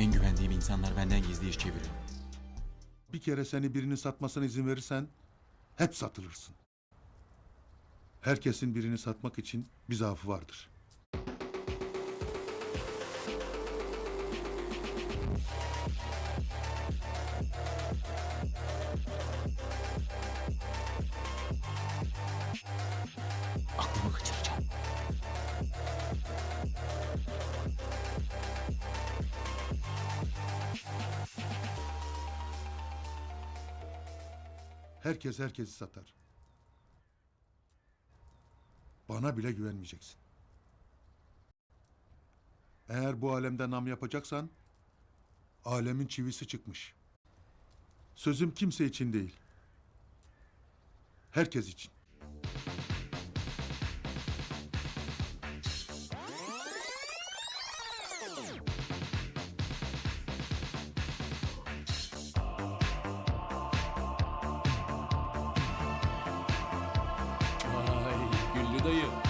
En güvendiğim insanlar benden gizli iş çeviriyor. Bir kere seni birinin satmasına izin verirsen hep satılırsın. Herkesin birini satmak için bir zaafı vardır. Aklımı kaçıracağım. Herkes herkesi satar. Bana bile güvenmeyeceksin. Eğer bu alemde nam yapacaksan, alemin çivisi çıkmış. Sözüm kimse için değil. Herkes için. do you.